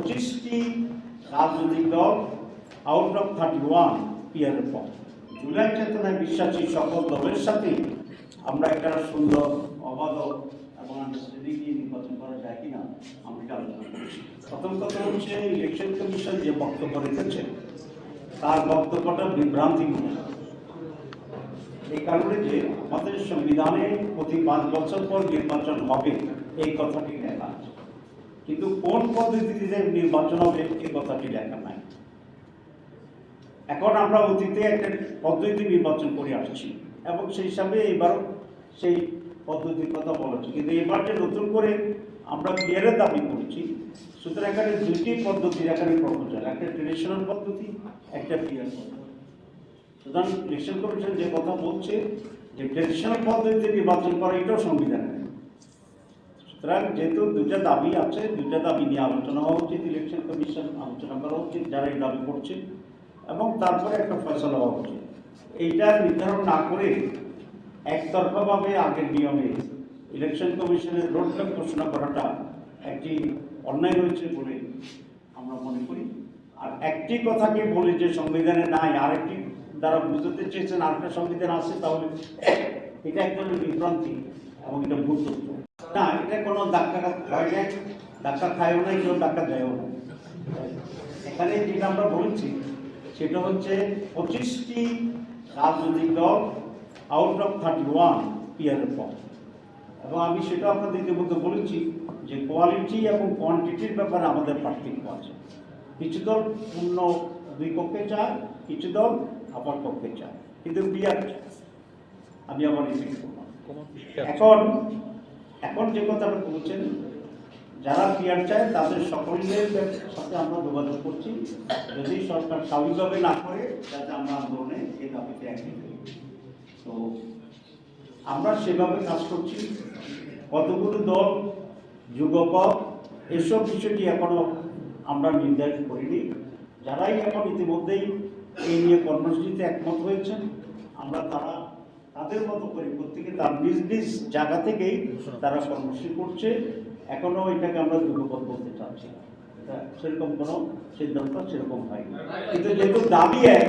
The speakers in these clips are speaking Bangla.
পঁচিশটি রাজনৈতিক দল আউট অফ থার্টি ওয়ান পিয়ারের পর জুলাই চেতনায় বিশ্বাসী সকল দলের সাথে আমরা একটা সুন্দর, অবাধ এবং আন্ডারস্ট্যান্ডিং নিয়ে নির্বাচন করা যায় কিনা আমরা এটা আলোচনা করছি। প্রথম কথা হচ্ছে ইলেকশন কমিশন যে বক্তব্য রেখেছে, তার বক্তব্যটা বিভ্রান্তিমূলক। এই কারণে যে আমাদের সংবিধানে প্রতি পাঁচ বছর পর নির্বাচন হবে, এই কথাটি লেখা আছে কিন্তু কোন পদ্ধতিতে নির্বাচন হবে এই কথাটি লেখা নাই। এখন আমরা অতীতে একটা পদ্ধতি নির্বাচন করে আসছি এবং সেই হিসাবে এবারও সেই পদ্ধতির কথা বলেছি কিন্তু এবার যে নতুন করে আমরা ক্লিয়ারের দাবি করছি। সুতরাং এখানে দুটি পদ্ধতির এখানে প্রপোজাল একটা ট্রেডিশনাল পদ্ধতি, একটা পিয়ার পদ্ধতি। সুতরাং ইলেকশন কমিশন যে কথা বলছে, যে ট্রেডিশনাল পদ্ধতিতে নির্বাচন করা এটাও সংবিধান। সুতরাং যেহেতু দুটা দাবি আছে দুটা দাবি নিয়ে আলোচনা হওয়া উচিত ইলেকশন কমিশন আলোচনা করা উচিত, যারা এই দাবি করছে, এবং তারপরে একটা ফয়সলা হওয়া উচিত। এইটা নির্ধারণ না করে একতরফাভাবে আগের নিয়মে ইলেকশন কমিশনের রোডম্যাপ ঘোষণা করাটা একটি অন্যায় রয়েছে বলে আমরা মনে করি। আর একটি কথাকে বলে যে সংবিধানে নাই, আরেকটি দ্বারা বুঝতে চেয়েছেন, আরেকটা সংবিধান আছে, তাহলে এটা এক ধরনের বিভ্রান্তি এবং এটা ভুল তথ্য। না এটা কোনো ডাক্তার হয় না ডাক্তার খায়ও না কেউ ডাক্তার দেয়ও না এখানে যেটা আমরা বলছি সেটা হচ্ছে পঁচিশটি রাজনৈতিক দল আউট অফ থার্টি ওয়ান পিয়ারের পর। এবং আমি সেটা আপনাদের ইতিমধ্যে বলেছি যে কোয়ালিটি এবং কোয়ান্টিটির ব্যাপারে আমাদের পার্থক্য আছে। কিছু দল পূর্ণ দুই পক্ষে চায় কিছু দল আবার পক্ষে চায়। কিন্তু পিয়ার চায়। আমি আবার রিপিট করলাম। এখন এখন যে কথাটা বলছেন, যারা পিয়ার চায়, তাদের সকলের সাথে আমরা যোগাযোগ করছি। যদি সরকার স্বাভাবিকভাবে না করে যাতে আমরা আন্দোলনে এই দাবিতে হই। তো আমরা সেভাবে কাজ করছি। কতগুলো দল যুগপথ এসব বিষয়টি এখনও আমরা নির্ধারণ করিনি। যারাই এখন ইতিমধ্যেই এই নিয়ে কর্মসূচিতে একমত হয়েছেন, আমরা তারা তাদের মতো করে প্রত্যেকে তার নিজ নিজ জায়গা থেকেই তারা কর্মসূচি করছে। এখনও এটাকে আমরা যুগপথ বলতে চাচ্ছি না। সেরকম কোনো সিদ্ধান্ত সেরকম হয়নি। কিন্তু যেহেতু দাবি এক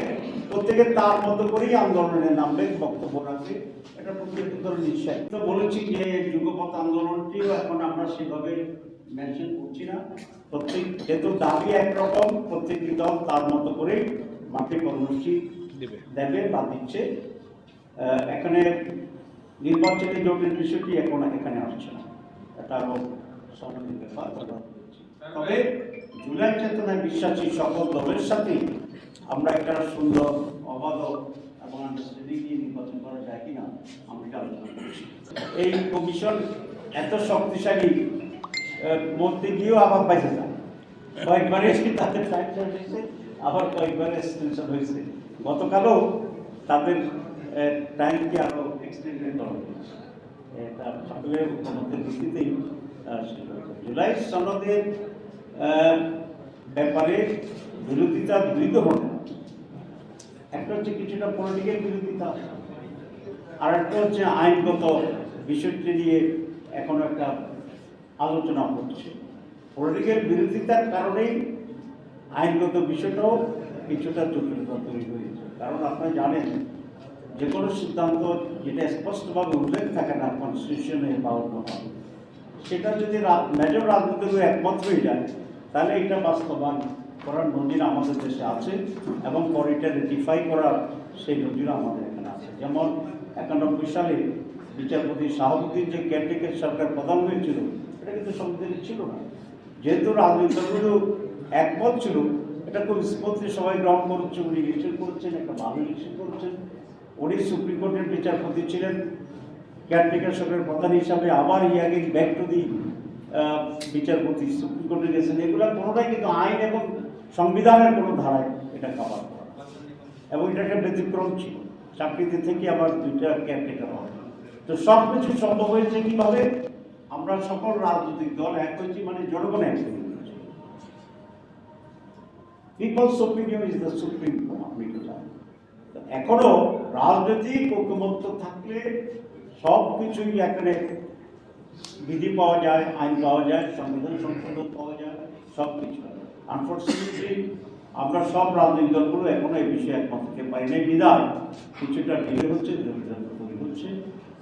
প্রত্যেকে তার মতো করেই আন্দোলনে নামবে বক্তব্য রাখবে। এটা প্রত্যেক ধরে নিশ্চয় তো বলেছি যে যুগপথ আন্দোলনটিও এখন আমরা সেভাবে মেনশন করছি না। প্রত্যেক যেহেতু দাবি একরকম প্রত্যেকটি দল তার মতো করেই মাঠে কর্মসূচি দিবে। দেবে বা দিচ্ছে। এখানে নির্বাচনী জোটের বিষয়টি এখন এখানে আসছে না। এটা আরও সামনের ব্যাপার তবে জুলাই চেতনায় বিশ্বাসী সকল দলের সাথে আমরা একটা সুন্দর, অবাধ এবং নিয়ে নির্বাচন করা যায় কিনা আমরা আলোচনা করছি। এই কমিশন এত শক্তিশালী মধ্যে গিয়েও আবার বাইরে যায়। কয়েকবার এসে তাদের আবার কয়েকবার এক্সটেনশন হয়েছে। গতকালও তাদের টাইমকে আরও এক্সটেন্ডেড করা হয়েছে এটা সকলের মধ্যে ভিত্তিতেই। জুলাই সনদের ব্যাপারে বিরোধিতা দুই ধরনের একটা হচ্ছে কিছুটা পলিটিক্যাল বিরোধিতা আর একটা হচ্ছে আইনগত বিষয়টি নিয়ে এখন একটা আলোচনা হচ্ছে। পলিটিক্যাল বিরোধিতার কারণেই আইনগত বিষয়টাও কিছুটা জটিলতা তৈরি হয়েছে। কারণ আপনারা জানেন যে কোনো সিদ্ধান্ত যেটা স্পষ্টভাবে উল্লেখ থাকে না কনস্টিটিউশনে বা অন্যভাবে সেটা যদি মেজর রাজনীতির একমত হয়ে যায় তাহলে এটা বাস্তবায়ন করার নজির আমাদের দেশে আছে এবং পরে এটা রেটিফাই করার সেই নজির আমাদের এখানে আছে। যেমন একানব্বই সালে বিচারপতি শাহাবুদ্দিন যে কেয়ারটেকার সরকার প্রধান হয়েছিল, এটা কিন্তু সংবিধানে ছিল না। যেহেতু রাজনৈতিক দলগুলো একমত ছিল, এটা খুব স্মুথলি সবাই গ্রহণ করছে, উনি ইলেকশন করছেন, একটা ভালো ইলেকশন করেছেন। উনি সুপ্রিম কোর্টের বিচারপতি ছিলেন। কেয়ারটেকার সরকারের প্রধান হিসাবে আবার ইয়াগে ব্যাক টু দি বিচারপতি, সুপ্রিম কোর্টে গেছেন। এগুলো কোনোটাই কিন্তু আইন এবং সংবিধানের কোনো ধারায় এটা কভার করা এবং এটা একটা ব্যতিক্রম ছিল। চাকরিতে থেকে আবার দুইটা কেয়ারটেকার হয়। তো সব কিছু সম্ভব হয়েছে কীভাবে? আমরা সকল রাজনৈতিক দল এক হয়েছি মানে জনগণ এক হয়ে গেছে people's opinion is the supreme court আপনি তো জানেন। তো এখনও রাজনৈতিক ঐক্যমত্য থাকলে সব কিছুই এখানে বিধি পাওয়া যায়, আইন পাওয়া যায়, সংবিধান সংশোধন পাওয়া যায়, সব কিছু। আনফর্চুনেটলি আমরা সব রাজনৈতিক দলগুলো এখনও এই বিষয়ে একমত হতে পারি নাই। বিদায় কিছুটা ডিলে হচ্ছে তৈরি হচ্ছে।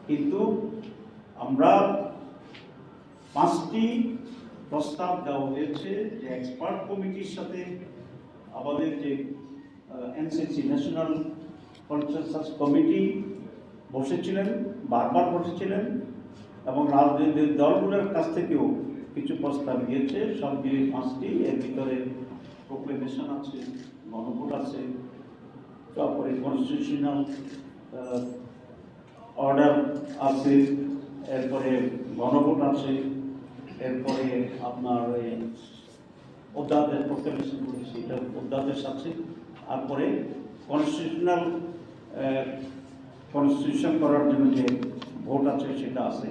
কিন্তু আমরা পাঁচটি প্রস্তাব দেওয়া হয়েছে যে এক্সপার্ট কমিটির সাথে আমাদের যে এনসিসি ন্যাশনাল কনসেনসাস কমিটি বসেছিলেন, বারবার বসেছিলেন এবং রাজনৈতিক দলগুলোর কাছ থেকেও কিছু প্রস্তাব দিয়েছে। সব মিলিয়ে পাঁচটি, এর ভিতরে প্রোক্লেমেশন আছে, গণভোট আছে, তারপরে কনস্টিটিউশনাল অর্ডার আছে, এরপরে গণভোট আছে, এরপরে আপনার এই অধ্যাদেশ প্রোক্লেমেশন করেছে, এটা অধ্যাদেশ আছে তারপরে কনস্টিটিউশনাল কনস্টিটিউশন করার জন্য যে ভোট আছে সেটা আছে